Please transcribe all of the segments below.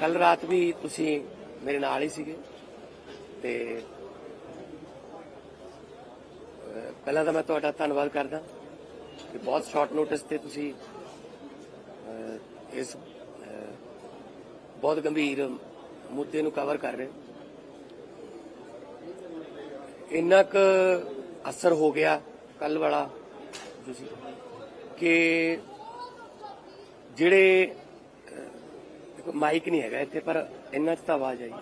ਕੱਲ ਰਾਤ ਵੀ ਤੁਸੀਂ ਮੇਰੇ ਨਾਲ ਹੀ ਸੀਗੇ ਤੇ ਪਹਿਲਾਂ ਤਾਂ ਮੈਂ ਤੁਹਾਡਾ ਧੰਨਵਾਦ ਕਰਦਾ ਕਿ ਬਹੁਤ ਸ਼ਾਰਟ ਨੋਟਿਸ ਤੇ ਤੁਸੀਂ ਇਸ ਬਹੁਤ ਗੰਭੀਰ ਮੁੱਦੇ ਨੂੰ ਕਵਰ ਕਰ ਰਹੇ ਇੰਨਾ ਕੁ ਅਸਰ ਹੋ ਗਿਆ ਕੱਲ ਵਾਲਾ ਤੁਸੀਂ, ਕਿ ਜਿਹੜੇ ਮਾਈਕ ਨਹੀਂ ਹੈਗਾ ਇੱਥੇ ਪਰ ਇੰਨਾ ਚ ਤਾਂ ਆਵਾਜ਼ ਆਈ।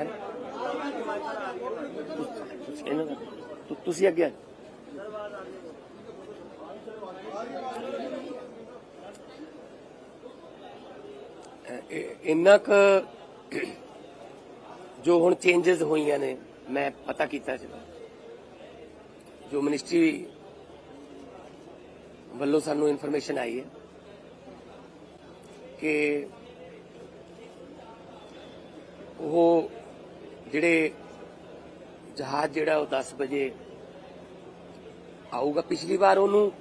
ਹੈ ਤੁਸੀਂ- ਇਹਨਾਂ ਦਾ ਤੁ- ਤੁਸੀਂ ਅੱਗੇ ਆ ਜਾਓ। ਅਹ, ਇਹ- ਇੰਨਾ ਕੁ ਜੋ ਹੁਣ ਚੇਂਜਸ ਹੋਈਆਂ ਨੇ ਮੈਂ ਪਤਾ ਕੀਤਾ ਸੀ। ਜੋ ਮਿਨਿਸਟਰੀ ਵੱਲੋਂ ਸਾਨੂੰ ਇਨਫੋਰਮੇਸ਼ਨ ਆਈ ਹੈ। ਕਿ ਉਹ ਜਿਹੜੇ ਜਹਾਜ਼ ਜਿਹੜਾ ਉਹ 10 ਵਜੇ ਆਊਗਾ, ਪਿਛਲੀ ਵਾਰ ਉਹਨੂੰ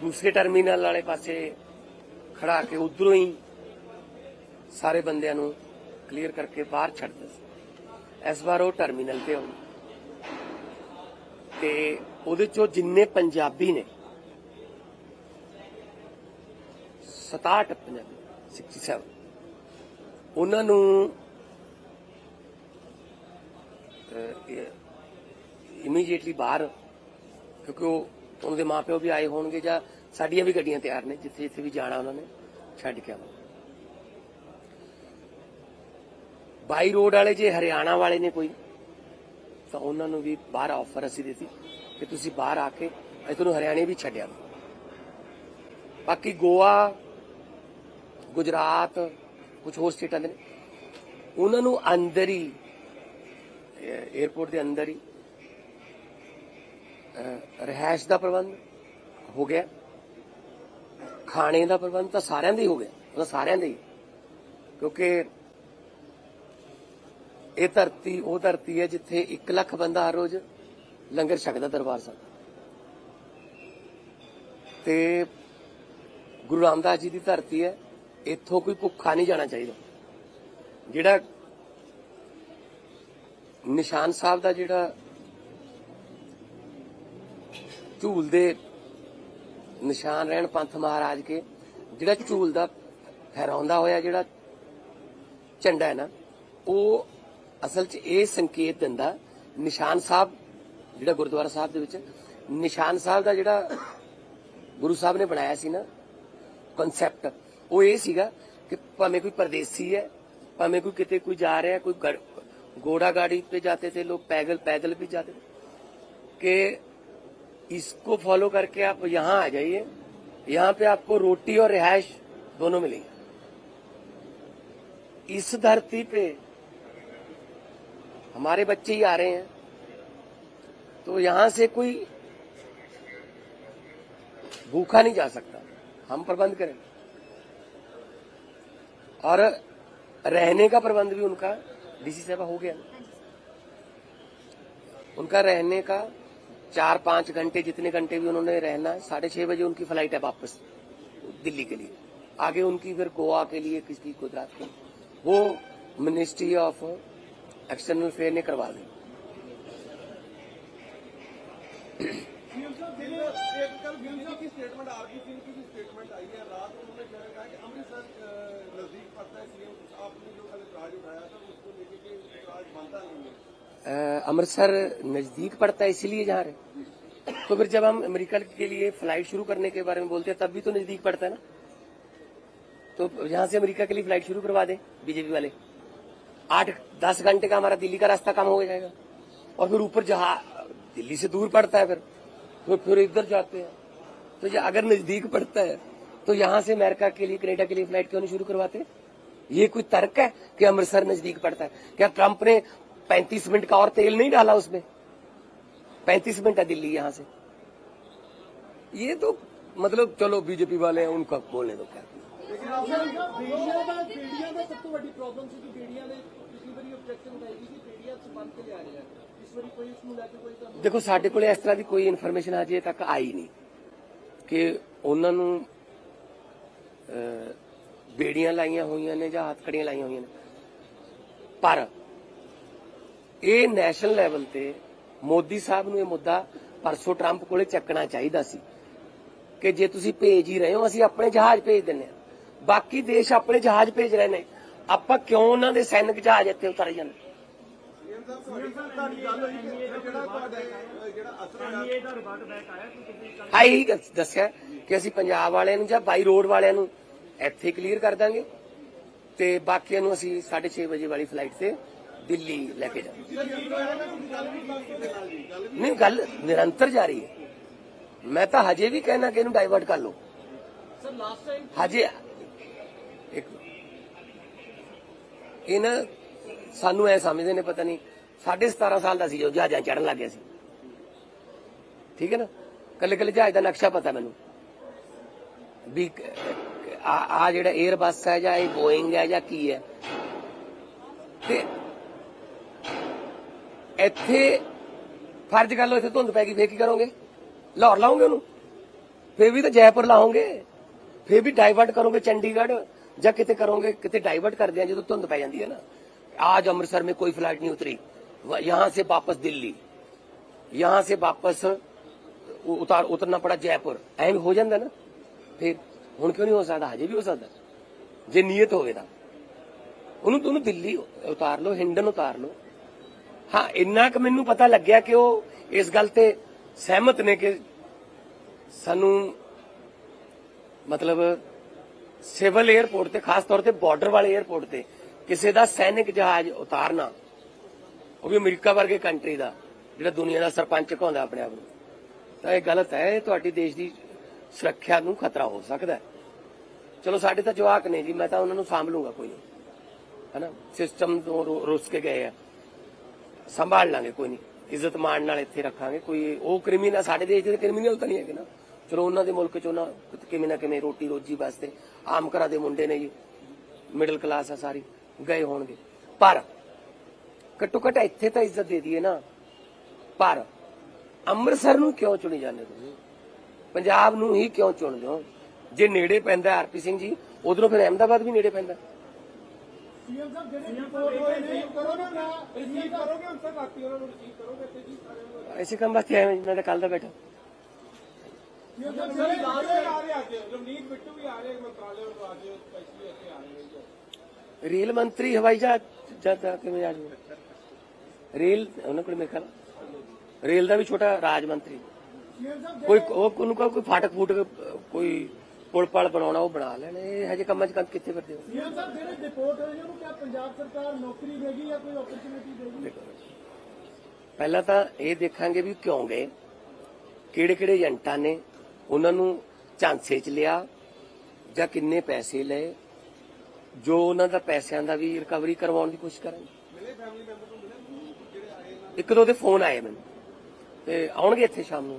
ਦੂਸਰੇ ਟਰਮੀਨਲ ਵਾਲੇ ਪਾਸੇ ਖੜਾ ਕੇ ਉਧਰੋਂ ਹੀ ਸਾਰੇ ਬੰਦਿਆਂ ਨੂੰ ਕਲੀਅਰ ਕਰਕੇ ਬਾਹਰ ਛੱਡ ਦਿੱਤਾ ਇਸ ਵਾਰ ਉਹ ਟਰਮੀਨਲ ਤੇ ਆਉਣ। ਤੇ ਉਹਦੇ ਚੋਂ ਜਿੰਨੇ ਪੰਜਾਬੀ ਨੇ 67 ਪੰਜਾਬੀ 67 ਉਹਨਾਂ ਨੂੰ ਇਮੀਡੀਏਟਲੀ ਬਾਹਰ, ਕਿਉਂਕਿ ਉਹ ਉਹਨਾਂ ਦੇ ਮਾਪਿਓ ਵੀ ਆਏ ਹੋਣਗੇ ਜਾਂ ਸਾਡੀਆਂ ਵੀ ਗੱਡੀਆਂ ਤਿਆਰ ਨੇ, ਜਿੱਥੇ ਜਿੱਥੇ ਵੀ ਜਾਣਾ ਉਹਨਾਂ ਨੇ, ਛੱਡ ਕੇ ਆਉਣਾ ਬਾਈ ਰੋਡ ਵਾਲੇ ਜੇ ਹਰਿਆਣਾ ਵਾਲੇ ਨੇ ਕੋਈ, ਤਾਂ ਉਹਨਾਂ ਨੂੰ ਵੀ ਬਾਹਰ ਆਫਰ ਅਸੀਂ ਦਿੱਤੀ ਕਿ ਤੁਸੀਂ ਬਾਹਰ ਆ ਕੇ, ਅਸੀਂ ਤੁਹਾਨੂੰ ਹਰਿਆਣੇ ਵੀ ਛੱਡਿਆ ਬਾਕੀ ਗੋਆ ਗੁਜਰਾਤ ਕੁਝ ਹੋਰ ਸਟੇਟਾਂ ਦੇ ਨੇ। ਉਹਨਾਂ ਨੂੰ ਅੰਦਰ ਹੀ 에어ਪੋਰਟ ਦੇ ਅੰਦਰ ਹੀ ਅਹ, ਰਿਹਾਇਸ਼ ਦਾ ਪ੍ਰਬੰਧ ਹੋ ਗਿਆ। ਖਾਣੇ ਦਾ ਪ੍ਰਬੰਧ ਤਾਂ ਸਾਰਿਆਂ ਦਾ ਹੀ ਹੋ ਗਿਆ। ਉਹ ਸਾਰਿਆਂ ਦਾ ਹੀ। ਕਿਉਂਕਿ ਇਹ ਧਰਤੀ ਉਹ ਧਰਤੀ ਹੈ ਜਿੱਥੇ 1 ਲੱਖ ਬੰਦਾ ਹਰ ਰੋਜ਼ ਲੰਗਰ ਛਕਦਾ ਦਰਬਾਰ ਸਾਹਿਬ ਤੇ ਗੁਰੂ ਰਾਮਦਾਸ ਜੀ ਦੀ ਧਰਤੀ ਹੈ। ਇੱਥੋਂ ਕੋਈ ਭੁੱਖਾ ਨਹੀਂ ਜਾਣਾ ਚਾਹੀਦਾ। ਜਿਹੜਾ ਨਿਸ਼ਾਨ ਸਾਹਿਬ ਦਾ ਜਿਹੜਾ ਝੂਲ ਦੇ ਨਿਸ਼ਾਨ ਰਹਿਣ ਪੰਥ ਮਹਾਰਾਜ ਕੇ, ਜਿਹੜਾ ਝੂਲ ਦਾ ਫਹਿਰਾਉਂਦਾ ਹੋਇਆ ਜਿਹੜਾ ਝੰਡਾ ਹੈ ਨਾ, ਉਹ ਅਸਲ 'ਚ ਇਹ ਸੰਕੇਤ ਦਿੰਦਾ, ਨਿਸ਼ਾਨ ਸਾਹਿਬ, ਜਿਹੜਾ ਗੁਰਦੁਆਰਾ ਸਾਹਿਬ ਦੇ ਵਿੱਚ, ਨਿਸ਼ਾਨ ਸਾਹਿਬ ਦਾ ਜਿਹੜਾ ਗੁਰੂ ਸਾਹਿਬ ਨੇ ਬਣਾਇਆ ਸੀ ਨਾ ਕਨਸੈਪਟ ਉਹ ਇਹ ਸੀਗਾ ਕਿ ਭਾਵੇਂ ਕੋਈ ਪਰਦੇਸੀ ਹੈ ਭਾਵੇਂ ਕੋਈ ਕਿਤੇ ਕੋਈ ਜਾ ਰਿਹਾ ਕੋਈ ਗੜ- घोड़ा गाड़ी पे जाते थे लोग पैदल पैदल भी जाते थे कि इसको फॉलो करके आप यहाँ आ जाइए यहाँ पे आपको रोटी और रिहायश दोनों मिलेगी इस धरती पे हमारे बच्चे ही आ रहे हैं तो यहां से कोई भूखा नहीं जा सकता हम प्रबंध करें और रहने का प्रबंध भी उनका डीसी साहब हो गया। उनका रहने का चार पाँच घंटे जितने घंटे भी उन्होंने रहना है साढ़े छह बजे उनकी फ़्लाइट है वापस दिल्ली के लिए। आगे उनकी फिर गोवा के लिए किसकी गुजरात के लिए। वो मिनिस्ट्री ऑफ़ एक्सटर्नल अफेयर ने करवा दी। स्टेटमेंट आरपी सिंह की स्टेटमेंट आई है। रात को उन्होंने कहा कि अमृतसर अमृतसर नज़दीक पड़ता है, इसीलिए जा रहे। तो फिर जब हम अमेरिका के लिए फ़्लाइट शुरू करने के बारे में बोलते हैं, तब भी तो नज़दीक पड़ता है ना? तो यहाँ से अमेरिका के लिए फ़्लाइट शुरू करवा दें, बीजेपी वाले। आठ, दस घंटे का हमारा दिल्ली का रास्ता कम हो जाएगा। और फिर ऊपर जहाँ दिल्ली से दूर पड़ता है फिर तो फिर इधर जाते हैं। तो ये अगर नज़दीक पड़ता है तो यहाँ से अमेरिका के लिए, कनेडा के लिए फ़्लाइट क्यों नहीं शुरू करवाते? ये कोई तर्क है कि अमृतसर नजदीक पड़ता है क्या ट्रंप ने 35 मिनट का और तेल नहीं डाला उसमें 35 मिनट है दिल्ली यहां से ये तो मतलब चलो बीजेपी वाले हैं उनका बोलने दो क्या ਬੇੜੀਆਂ ਦਾ ਬੇੜੀਆਂ ਦਾ ਸਭ ਤੋਂ ਵੱਡੀ ਪ੍ਰੋਬਲਮ ਸੀ ਕਿ ਬੇੜੀਆਂ ਦੇ ਪਿਛਲੀ ਵਾਰੀ ਆਬਜੈਕਸ਼ਨ ਉਠਾਈ ਗਈ ਕਿ ਬੇੜੀਆਂ ਚ ਬੰਦ ਕੇ ਲਿਆ ਰਹੇ ਆ ਇਸ ਵਾਰੀ ਕੋਈ ਇਸ ਨੂੰ ਲੈ ਕੇ ਕੋਈ ਤੁਹਾਨੂੰ ਦੇਖੋ ਸਾਡੇ ਕੋਲੇ ਇਸ ਤਰ੍ਹਾਂ ਦੀ ਕੋਈ ਇਨਫੋਰਮੇਸ਼ਨ ਅਜੇ ਤੱਕ ਆਈ ਨਹੀਂ ਕਿ ਉਹਨਾਂ ਨੂੰ ਅਹ, ਬੇੜੀਆਂ ਲਾਈਆਂ ਹੋਈਆਂ ਨੇ ਜਾਂ ਹੱਥਕੜੀਆਂ ਲਾਈਆਂ ਹੋਈਆਂ ਨੇ। ਪਰ ਇਹ ਨੈਸ਼ਨਲ ਲੈਵਲ ਤੇ ਮੋਦੀ ਸਾਹਿਬ ਨੂੰ ਇਹ ਮੁੱਦਾ ਪਰਸੋਂ ਟਰੰਪ ਕੋਲੇ ਚੱਕਣਾ ਚਾਹੀਦਾ ਸੀ ਕਿ ਜੇ ਤੁਸੀਂ ਭੇਜ ਹੀ ਰਹੇ ਹੋ, ਅਸੀਂ ਆਪਣੇ ਜਹਾਜ਼ ਭੇਜ ਦਿੰਨੇ ਆ ਬਾਕੀ ਦੇਸ਼ ਆਪਣੇ ਜਹਾਜ਼ ਭੇਜ ਰਹੇ ਨੇ। ਆਪਾਂ ਕਿਉਂ ਉਹਨਾਂ ਦੇ ਸੈਨਿਕ ਜਹਾਜ਼ ਇੱਥੇ ਉਤਾਰੇ ਜਾਂਦੇ? ਸੀਐਮ ਇਹੀ ਗੱਲ ਦੱਸਿਆ ਕਿ ਅਸੀਂ ਪੰਜਾਬ ਵਾਲਿਆਂ ਨੂੰ ਜਾਂ ਬਾਈ ਰੋਡ ਵਾਲਿਆਂ ਨੂੰ ਇੱਥੇ ਕਲੀਅਰ ਕਰ ਦਾਂਗੇ। ਤੇ ਬਾਕੀਆਂ ਨੂੰ ਅਸੀਂ 6:30 ਵਜੇ ਵਾਲੀ ਫਲਾਈਟ ਤੇ ਦਿੱਲੀ ਲੈ ਕੇ ਜਾਵਾਂਗੇ। ਨਹੀਂ ਗੱਲ ਨਿਰੰਤਰ ਜਾਰੀ ਹੈ। ਮੈਂ ਤਾਂ ਹਜੇ ਵੀ ਕਹਿਣਾ ਕਿ ਇਹਨੂੰ ਡਾਈਵਰਟ ਕਰ ਲਓ। ਸਰ ਲਾਸਟ ਟਾਈਮ ਹਜੇ ਇੱਕ ਇਹ ਨਾ ਸਾਨੂੰ ਐ ਸਮਝਦੇ ਨੇ ਪਤਾ ਨਹੀਂ ਸਾਢੇ 17 ਸਾਲ ਦਾ ਸੀ ਜੋ ਜਹਾਜ਼ਾਂ ਚੜਨ ਲੱਗ ਗਿਆ ਸੀ। ਠੀਕ ਹੈ ਨਾ? ਕੱਲੇ ਕੱਲੇ ਜਹਾਜ਼ ਦਾ ਨਕਸ਼ਾ ਪਤਾ ਮੈਨੂੰ। ਵੀ ਆ ਜਿਹੜਾ 에ਅਰਬਸ ਹੈ ਜਾਂ ਇਹ ਬੋਇੰਗ ਹੈ ਜਾਂ ਕੀ ਹੈ? ਤੇ ਇੱਥੇ ਫਰਜ਼ ਕਰ ਲਓ ਇੱਥੇ ਧੁੰਦ ਪੈ ਗਈ, ਫੇਰ ਕੀ ਕਰੋਗੇ? ਲਾਹੌਰ ਲਾਉਂਗੇ ਉਹਨੂੰ? ਫੇਰ ਵੀ ਤਾਂ ਜੈਪੁਰ ਲਾਉਂਗੇ ਫੇਰ ਵੀ ਡਾਈਵਰਟ ਕਰੋਗੇ ਚੰਡੀਗੜ੍ਹ, ਜਾਂ ਕਿਤੇ ਕਰੋਗੇ, ਕਿਤੇ ਡਾਈਵਰਟ ਕਰਦੇ ਆ ਜਦੋਂ ਧੁੰਦ ਪੈ ਜਾਂਦੀ ਹੈ ਨਾ। ਆਜ ਅੰਮ੍ਰਿਤਸਰ में ਕੋਈ ਫਲਾਈਟ ਨਹੀਂ ਉਤਰੀ। ਯਹਾਂ ਸੇ ਵਾਪਸ ਦਿੱਲੀ। ਯਹਾਂ से वापस उतार उतरना पड़ा जयपुर अहम हो जाता ना फिर ਹੁਣ ਕਿਉਂ ਨਹੀਂ ਹੋ ਸਕਦਾ? ਹਜੇ ਵੀ ਹੋ ਸਕਦਾ। ਜੇ ਨੀਅਤ ਹੋਵੇ ਤਾਂ। ਉਹਨੂੰ ਤੁਹਾਨੂੰ ਦਿੱਲੀ ਉਤਾਰ ਲਓ, ਹਿੰਡਨ ਉਤਾਰ ਲਓ। ਹਾਂ, ਇੰਨਾ ਕੁ ਮੈਨੂੰ ਪਤਾ ਲੱਗਿਆ ਕਿ ਉਹ ਇਸ ਗੱਲ ਤੇ ਸਹਿਮਤ ਨੇ ਕਿ ਸਾਨੂੰ ਮਤਲਬ ਸਿਵਲ 에ਅਰਪੋਰਟ ਤੇ, ਖਾਸ ਤੌਰ ਤੇ ਬਾਰਡਰ ਵਾਲੇ 에ਅਰਪੋਰਟ ਤੇ ਕਿਸੇ ਦਾ ਸੈਨਿਕ ਜਹਾਜ਼ ਉਤਾਰਨਾ, ਉਹ ਵੀ ਅਮਰੀਕਾ ਵਰਗੇ ਕੰਟਰੀ ਦਾ, ਜਿਹੜਾ ਦੁਨੀਆ ਦਾ ਸਰਪੰਚ ਕਹਾਉਂਦਾ ਆਪਣੇ ਆਪ ਨੂੰ। ਤਾਂ ਇਹ ਗਲਤ ਹੈ ਤੁਹਾਡੀ ਦੇਸ਼ ਦੀ ਸੁਰੱਖਿਆ ਨੂੰ ਖਤਰਾ ਹੋ ਸਕਦਾ ਹੈ। ਚਲੋ ਸਾਡੇ ਤਾਂ ਜਵਾਕ ਨੇ ਜੀ, ਮੈਂ ਤਾਂ ਉਹਨਾਂ ਨੂੰ ਸਾਂਭ ਲੂੰਗਾ ਕੋਈ ਨਹੀਂ। ਹੈਨਾ? ਸਿਸਟਮ ਤੋਂ ਰੁੱਸ ਕੇ ਗਏ ਆ। ਸੰਭਾਲ ਲਾਂਗੇ ਕੋਈ ਨਹੀਂ। ਇੱਜ਼ਤ ਮਾਣ ਨਾਲ ਇੱਥੇ ਰੱਖਾਂਗੇ। ਕੋਈ ਉਹ ਕ੍ਰਿਮੀਨਲ ਸਾਡੇ ਦੇਸ਼ ਦੇ ਕ੍ਰਿਮੀਨਲ ਤਾਂ ਨਹੀਂ ਹੈਗੇ ਨਾ। ਚਲੋ ਉਹਨਾਂ ਦੇ ਮੁਲਕ ਚ ਉਹਨਾਂ ਕਿਵੇਂ ਨਾ ਕਿਵੇਂ ਰੋਟੀ ਰੋਜੀ ਵਾਸਤੇ ਆਮ ਘਰਾਂ ਦੇ ਮੁੰਡੇ ਨੇ ਜੀ ਮਿਡਲ ਕਲਾਸ ਆ ਸਾਰੀ, ਗਏ ਹੋਣਗੇ। ਪਰ ਘੱਟੋ ਘੱਟ ਇੱਥੇ ਤਾਂ ਇੱਜ਼ਤ ਦੇ ਦਈਏ ਨਾ। ਪਰ ਅੰਮ੍ਰਿਤਸਰ ਨੂੰ ਕਿਉਂ ਚੁਣੀ ਜਾਂਦੇ ਤੁਸੀਂ? ਪੰਜਾਬ ਨੂੰ ਹੀ ਕਿਉਂ ਚੁਣਦੇ ਹੋ? ਜੇ ਨੇੜੇ ਪੈਂਦਾ ਆਰਪੀ ਸਿੰਘ ਜੀ ਉਧਰੋਂ ਫਿਰ ਅਹਿਮਦਾਬਾਦ ਵੀ ਨੇੜੇ ਪੈਂਦਾ ਸੀਐਮ ਸਾਹਿਬ ਜਿਹੜੇ ਰਿਪੋਰਟ ਹੋਏ ਨੇ ਕਰੋ ਨਾ ਨਾ। ਰਿਸੀਵ ਕਰੋਗੇ ਹੁਣ ਤੱਕ ਆਤੀ ਉਹਨਾਂ ਨੂੰ ਰਿਸੀਵ ਕਰੋਗੇ ਤੇ ਜੀ ਸਾਰਿਆਂ ਨੂੰ ਐਸੇ ਕੰਮ ਵਾਸਤੇ ਆਏ ਮੈਂ ਤਾਂ ਕੱਲ ਦਾ ਬੈਠਾ। ਸੀਐਮ ਸਾਹਿਬ ਜਿਹੜੇ ਲਾਸਟ ਆ ਰਹੇ ਅੱਜ ਰਵਨੀਤ ਬਿੱਟੂ ਵੀ ਆ ਰਹੇ ਮੰਤਰਾਲੇ ਤੋਂ ਅੱਜ ਸਪੈਸ਼ਲੀ ਇੱਥੇ ਆ ਰਹੇ ਨੇ। ਰੇਲ ਮੰਤਰੀ ਹਵਾਈ ਜਹਾਜ਼ ਜਦ ਕਿਵੇਂ ਆ ਜਾਊਗਾ? ਰੇਲ ਉਹਨਾਂ ਕੋਲ ਮੇਰੇ ਖਿਆਲ ਰੇਲ ਦਾ ਵੀ ਛੋਟਾ ਰਾਜ ਮੰਤਰੀ। ਕੋਈ ਉਹ ਕਹੋ ਕੋਈ ਫਾਟਕ ਫੂਟਕ ਕੋਈ ਪੁਲ ਪਲ ਬਣਾਉਣਾ ਉਹ ਬਣਾ ਲੈਣ। ਇਹ ਹਜੇ ਕੰਮਾਂ 'ਚ ਕੰਮ ਕਿੱਥੇ ਕਰਦੇ ਹੋ? ਸੀਐਮ ਸਾਹਿਬ ਜਿਹੜੇ ਰਿਪੋਰਟ ਹੋਏ ਨੇ ਉਹਨੂੰ ਕਿਹਾ ਪੰਜਾਬ ਸਰਕਾਰ ਨੌਕਰੀ ਦੇਗੀ ਜਾਂ ਕੋਈ ਓਪਰਚੁਨਿਟੀ ਦੇਗੀ ਪਹਿਲਾਂ ਤਾਂ ਇਹ ਦੇਖਾਂਗੇ ਵੀ ਕਿਉਂ ਗਏ ਕਿਹੜੇ ਕਿਹੜੇ ਏਜੰਟਾਂ ਨੇ ਉਹਨਾਂ ਨੂੰ ਝਾਂਸੇ 'ਚ ਲਿਆ ਜਾਂ ਕਿੰਨੇ ਪੈਸੇ ਲਏ ਜੋ ਉਹਨਾਂ ਦਾ ਪੈਸਿਆਂ ਦਾ ਵੀ ਰਿਕਵਰੀ ਕਰਵਾਉਣ ਦੀ ਕੋਸ਼ਿਸ਼ ਕਰਾਂਗੇ ਇੱਕ ਦੋ ਦੇ ਫੋਨ ਆਏ ਮੈਨੂੰ ਤੇ ਆਉਣਗੇ ਇੱਥੇ ਸ਼ਾਮ ਨੂੰ।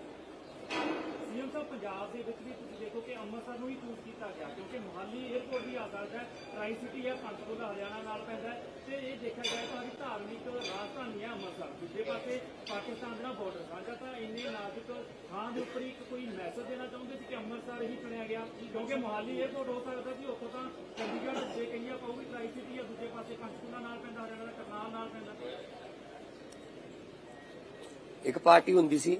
ਸਾਹਿਬ ਦੇ ਵਿੱਚ ਵੀ ਤੁਸੀਂ ਦੇਖੋ ਕਿ ਅੰਮ੍ਰਿਤਸਰ ਨੂੰ ਹੀ ਚੂਜ਼ ਕੀਤਾ ਗਿਆ, ਕਿਉਂਕਿ ਮੁਹਾਲੀ 에ਅਰਪੋਰਟ ਵੀ ਆ ਸਕਦਾ ਹੈ ਟਰਾਈ ਸਿਟੀ ਹੈ ਪੰਚਕੂਲਾ ਹਰਿਆਣਾ ਨਾਲ ਪੈਂਦਾ ਤੇ ਇਹ ਦੇਖਿਆ ਜਾਏ ਤਾਂ ਵੀ ਧਾਰਮਿਕ ਰਾਜਧਾਨੀ ਹੈ ਅੰਮ੍ਰਿਤਸਰ। ਦੂਜੇ ਪਾਸੇ ਪਾਕਿਸਤਾਨ ਦੇ ਨਾਲ ਬਾਰਡਰ ਸਾਂਝਾ ਤਾਂ ਇੰਨੇ ਨਾਜ਼ੁਕ ਥਾਂ ਦੇ ਉੱਪਰ ਇੱਕ ਕੋਈ ਮੈਸੇਜ ਦੇਣਾ ਚਾਹੁੰਦੇ ਸੀ ਕਿ ਅੰਮ੍ਰਿਤਸਰ ਹੀ ਚੁਣਿਆ ਗਿਆ, ਕਿਉਂਕਿ ਮੁਹਾਲੀ 에ਅਰਪੋਰਟ ਹੋ ਸਕਦਾ ਕਿ ਉੱਥੋਂ ਤਾਂ ਚੰਡੀਗੜ੍ਹ ਜੇ ਕਹੀਏ ਆਪਾਂ ਉਹ ਟਰਾਈ ਸਿਟੀ ਹੈ, ਦੂਜੇ ਪਾਸੇ ਪੰਚਕੂਲਾ ਨਾਲ ਪੈਂਦਾ, ਹਰਿਆਣਾ ਦਾ ਕਰਨਾਲ ਨਾਲ ਪੈਂਦਾ। ਇੱਕ ਪਾਰਟੀ ਹੁੰਦੀ ਸੀ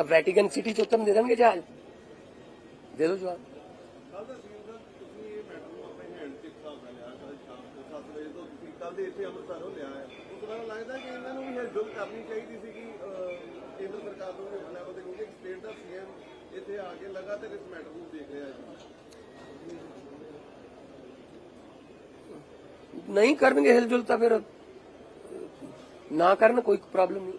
ਤਾਂ ਵੈਟੀਕਨ ਸਿਟੀ ਚ ਉਤਰਨ ਦੇ ਦੇਣਗੇ ਜਹਾਜ਼? ਦੇ ਜਵਾਬ। ਦਾ ਸੀਨ ਦਾ ਤੁਸੀਂ ਇਹ ਮੈਟਰ ਨੂੰ ਆਪਣੇ ਹੈਂਡ ਤੇ ਹਿਸਾਬ ਨਾਲ ਲਿਆ ਕੱਲ ਸ਼ਾਮ ਨੂੰ 7 ਵਜੇ ਤੋਂ ਤੁਸੀਂ ਕੱਲ ਦੇ ਇੱਥੇ ਅੰਮ੍ਰਿਤਸਰੋਂ ਲਿਆ ਹੈ ਉਸ ਤਰ੍ਹਾਂ ਲੱਗਦਾ ਕਿ ਇਹਨਾਂ ਨੂੰ ਵੀ ਹਿਲਜੁਲ ਕਰਨੀ ਚਾਹੀਦੀ ਸੀ ਕਿ ਕੇਂਦਰ ਸਰਕਾਰ ਨੂੰ ਵੀ ਲੈਵਲ ਤੇ ਕਿਉਂਕਿ ਸਟੇਟ ਦਾ ਸੀਐਮ ਇੱਥੇ ਆ ਕੇ ਲਗਾਤਾਰ ਇਸ ਮੈਟਰ ਨੂੰ ਦੇਖ ਰਿਹਾ ਹੈ ਨਹੀਂ ਕਰਨਗੇ ਹਿਲਜੁਲ ਤਾਂ ਫਿਰ ਨਾ ਕਰਨ ਕੋਈ ਪ੍ਰੋਬਲਮ ਨਹੀਂ।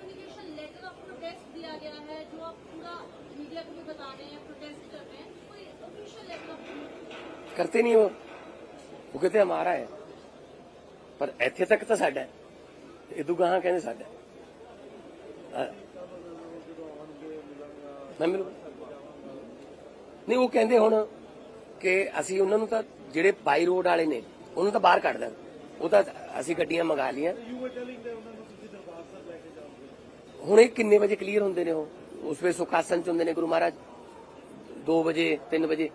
प्रोटेस्ट दिया गया है जो आप पूरा मीडिया को भी बता रहे हैं प्रोटेस्ट कर रहे हैं कोई ऑफिशियल लेटर ऑफ करते नहीं हो वो कहते हमारा है ਪਰ ਇੱਥੇ ਤੱਕ ਤਾਂ ਸਾਡਾ ਹੈ ਇਦੋਂ ਗਾਹਾਂ ਕਹਿੰਦੇ ਸਾਡਾ ਹੈ। ਅਹ ਮੈਂ ਮਿਲੂ ਨਹੀਂ ਉਹ ਕਹਿੰਦੇ ਹੁਣ ਕਿ ਅਸੀਂ ਉਹਨਾਂ ਨੂੰ ਤਾਂ ਜਿਹੜੇ ਬਾਈ ਰੋਡ ਵਾਲੇ ਨੇ ਉਹਨੂੰ ਤਾਂ ਬਾਹਰ ਕੱਢ ਦੇਣ ਉਹ ਤਾਂ ਅਸੀਂ ਗੱਡੀਆਂ ਮੰਗਾ ਲੀਆਂ ਹੁਣ ਇਹ ਕਿੰਨੇ ਵਜੇ ਕਲੀਅਰ ਹੁੰਦੇ ਨੇ ਉਹ? ਉਸ ਵੇ ਸੁਖਾਸਨ ਚ ਹੁੰਦੇ ਨੇ ਗੁਰੂ ਮਹਾਰਾਜ? 2 ਵਜੇ 3 ਵਜੇ?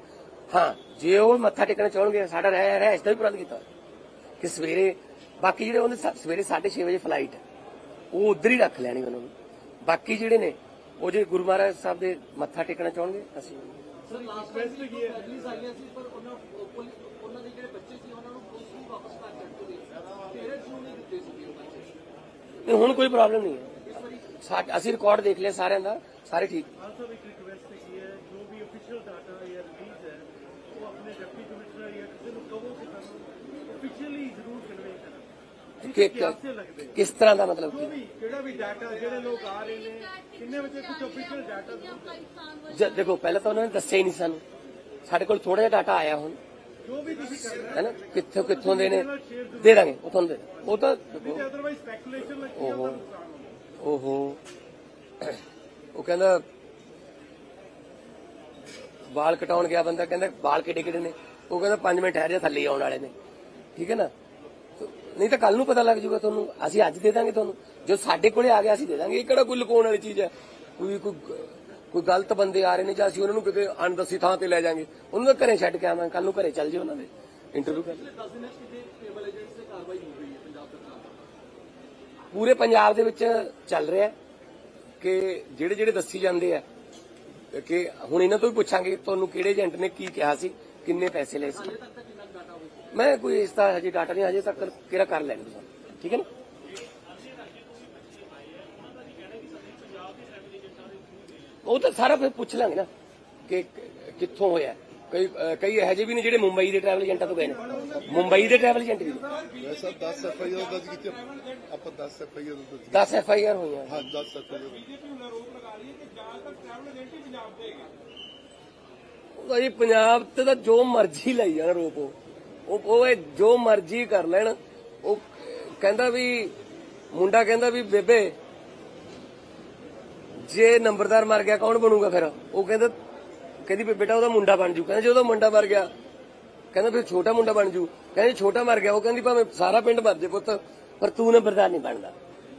ਹਾਂ ਜੇ ਉਹ ਮੱਥਾ ਟੇਕਣ ਚਾਹਣਗੇ ਸਾਡਾ ਰਹਿ ਰਹਿ ਇਸ ਦਾ ਵੀ ਪ੍ਰਬੰਧ ਕੀਤਾ। ਕਿ ਸਵੇਰੇ ਬਾਕੀ ਜਿਹੜੇ ਉਹਨੇ ਸਵੇਰੇ 6:30 ਵਜੇ ਫਲਾਈਟ ਹੈ ਉਹ ਉਧਰ ਹੀ ਰੱਖ ਲੈਣੀ ਉਹਨਾਂ ਨੂੰ। ਬਾਕੀ ਜਿਹੜੇ ਨੇ ਉਹ ਜੇ ਗੁਰੂ ਮਹਾਰਾਜ ਸਾਹਿਬ ਦੇ ਮੱਥਾ ਟੇਕਣਾ ਚਾਹਣਗੇ ਅਸੀਂ ਸਰ ਲਾਸਟ ਫੈਸਲੇ ਕੀ ਹੈ ਆਈਆਂ ਸੀ ਪਰ ਉਹਨਾਂ ਪੁਲਿਸ ਉਹਨਾਂ ਦੇ ਜਿਹੜੇ ਬੱਚੇ ਸੀ ਉਹਨਾਂ ਨੂੰ ਪੁਲਿਸ ਨੂੰ ਵਾਪਸ ਕਰ ਦਿੱਤੇ ਪੇਰੈਂਟਸ ਨੂੰ ਨਹੀਂ ਦਿੱਤੇ ਸੀ ਉਹ ਬੱਚੇ। ਨਹੀਂ ਹੁਣ ਕੋਈ ਪ੍ਰੋਬਲਮ ਨਹੀਂ ਹੈ। ਅਸੀਂ ਰਿਕਾਰਡ ਦੇਖ ਲਿਆ ਸਾਰਿਆਂ ਦਾ ਸਾਰੇ ਠੀਕ। ਕਿਸ ਤਰ੍ਹਾਂ ਦਾ ਮਤਲਬ ਕੀ? ਜਿਹੜਾ ਵੀ ਡਾਟਾ ਜਿਹੜੇ ਲੋਕ ਆ ਰਹੇ ਨੇ ਕਿੰਨੇ ਵਜੇ ਕੁਝ ਅਫੀਸ਼ੀਅਲ ਡਾਟਾ ਦੇਖੋ ਪਹਿਲਾਂ ਤਾਂ ਉਹਨਾਂ ਨੇ ਦੱਸਿਆ ਹੀ ਨਹੀਂ ਸਾਨੂੰ। ਸਾਡੇ ਕੋਲ ਥੋੜਾ ਜਿਹਾ ਡਾਟਾ ਆਇਆ ਹੁਣ। ਜੋ ਵੀ ਤੁਸੀਂ ਕਰਨਾ ਹੈ। ਨਾ? ਕਿੱਥੋਂ ਕਿੱਥੋਂ ਦੇ ਨੇ? ਦੇ ਦਾਂਗੇ ਉਹ ਤੁਹਾਨੂੰ ਦੇ ਉਹ ਤਾਂ ਅਦਰਵਾਈਜ਼ ਸਪੈਕੂਲੇਸ਼ਨ ਲੱਗੀ ਉਹ ਓਹੋ ਉਹ ਕਹਿੰਦਾ ਵਾਲ ਕਟਾਉਣ ਗਿਆ ਬੰਦਾ, ਕਹਿੰਦਾ ਵਾਲ ਕਿਹੜੇ ਕਿਹੜੇ ਨੇ। ਉਹ ਕਹਿੰਦਾ 5 ਮਿੰਟ ਠਹਿਰ ਜਾ, ਥੱਲੇ ਆਉਣ ਵਾਲੇ ਨੇ। ਠੀਕ ਹੈ ਨਾ? ਨਹੀਂ ਤਾਂ ਕੱਲ ਨੂੰ ਪਤਾ ਲੱਗ ਜੂਗਾ ਤੁਹਾਨੂੰ। ਅਸੀਂ ਅੱਜ ਦੇ ਦਾਂਗੇ ਤੁਹਾਨੂੰ। ਜੋ ਸਾਡੇ ਕੋਲੇ ਆ ਗਿਆ, ਅਸੀਂ ਦੇ ਦਾਂਗੇ। ਇਹ ਕਿਹੜਾ ਕੋਈ ਲੁਕਾਉਣ ਵਾਲੀ ਚੀਜ਼ ਹੈ? ਕੋਈ ਕੋਈ ਕੋਈ ਗਲਤ ਬੰਦੇ ਆ ਰਹੇ ਨੇ ਜਾਂ ਅਸੀਂ ਉਹਨਾਂ ਨੂੰ ਕਿਤੇ ਅਣਦਸੀ ਥਾਂ ਤੇ ਲੈ ਜਾਾਂਗੇ। ਉਹਨਾਂ ਨੂੰ ਘਰੇ ਛੱਡ ਕੇ ਆਵਾਂਗੇ। ਕੱਲ ਨੂੰ ਘਰੇ ਚੱਲ ਜਿਓ ਉਹਨਾਂ ਦੇ। ਇੰਟਰਵਿਊ ਕਰ ਪਿਛਲੇ 10 ਦਿਨਾਂ 'ਚ ਕਿਤੇ ਟੇਬਲ ਏਜੰਟਸ ਤੇ ਕਾਰਵਾਈ ਹੋ ਰਹੀ ਹੈ ਪੰਜਾਬ ਸਰਕਾਰ ਪੂਰੇ ਪੰਜਾਬ ਦੇ ਵਿੱਚ ਚੱਲ ਰਿਹਾ ਕਿ ਜਿਹੜੇ ਜਿਹੜੇ ਦੱਸੀ ਜਾਂਦੇ ਆ ਕਿ ਹੁਣ ਇਹਨਾਂ ਤੋਂ ਵੀ ਪੁੱਛਾਂਗੇ ਤੁਹਾਨੂੰ ਕਿਹੜੇ ਏਜੰਟ ਨੇ ਕੀ ਕਿਹਾ ਸੀ ਕਿੰਨੇ ਪੈਸੇ ਲਏ ਸੀ। ਮੈਂ ਕੋਈ ਇਸ ਦਾ ਹਜੇ ਡਾਟਾ ਨਹੀਂ ਹਜੇ ਤੱਕ ਕਿਹੜਾ ਕਰ ਲੈਣ ਤੁਸੀਂ। ਠੀਕ ਹੈ ਨਾ? ਉਹ ਤਾਂ ਸਾਰਾ ਫਿਰ ਪੁੱਛ ਲਾਂਗੇ ਨਾ ਕਿ ਕਿੱਥੋਂ ਹੋਇਆ। ਕਈ ਕਈ ਇਹੋ ਜਿਹੇ ਵੀ ਨੇ ਜਿਹੜੇ ਮੁੰਬਈ ਦੇ ਟਰੈਵਲ ਏਜੰਟਾਂ ਤੋਂ ਗਏ ਨੇ। ਮੁੰਬਈ ਦੇ ਟਰੈਵਲ ਏਜੰਟ ਵੀ ਵੈਸਾ 10 ਐਫ ਆਈ ਆਰ ਦਰਜ ਕੀਤੇ। ਆਪਾਂ 10 ਐਫ ਆਈ ਆਰ ਦਰਜ 10 ਐਫ ਆਈ ਆਰ ਹੋਈਆਂ। ਹਾਂ 10 ਐਫ ਆਈ ਆਰ ਬੀਜੇਪੀ ਹੁਣ ਆਰੋਪ ਲਗਾ ਰਹੀ ਹੈ ਕਿ ਜ਼ਿਆਦਾਤਰ ਟਰੈਵਲ ਏਜੰਟ ਹੀ ਪੰਜਾਬ ਜੀ ਤੇ ਤਾਂ ਜੋ ਮਰਜ਼ੀ ਲਈ ਜਾਣ ਰੋਪ ਉਹ। ਉਹ ਜੋ ਮਰਜ਼ੀ ਕਰ ਲੈਣ। ਉਹ ਕਹਿੰਦਾ ਵੀ ਮੁੰਡਾ ਕਹਿੰਦਾ ਵੀ ਬੇਬੇ ਜੇ ਨੰਬਰਦਾਰ ਮਰ ਗਿਆ ਕੌਣ ਬਣੂਗਾ ਫਿਰ? ਉਹ ਕਹਿੰਦਾ ਕਹਿੰਦੀ ਵੀ ਬੇਟਾ ਉਹਦਾ ਮੁੰਡਾ ਬਣ ਜੂ। ਕਹਿੰਦਾ ਜੇ ਉਹਦਾ ਮੁੰਡਾ ਮਰ ਗਿਆ, ਕਹਿੰਦਾ ਫਿਰ ਛੋਟਾ ਮੁੰਡਾ ਬਣ ਜੂ। ਕਹਿੰਦੀ ਛੋਟਾ ਮਰ ਗਿਆ, ਉਹ ਕਹਿੰਦੀ ਭਾਵੇਂ ਸਾਰਾ ਪਿੰਡ ਮਰ ਜੇ ਪੁੱਤ, ਪਰ ਤੂੰ ਨੰਬਰਦਾਰ ਨਹੀਂ ਬਣਦਾ।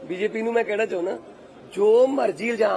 ਬੀਜੇਪੀ ਨੂੰ ਮੈਂ ਕਹਿਣਾ ਚਾਹੁੰਦਾ, ਜੋ ਮਰਜ਼ੀ ਇਲਜ਼ਾਮ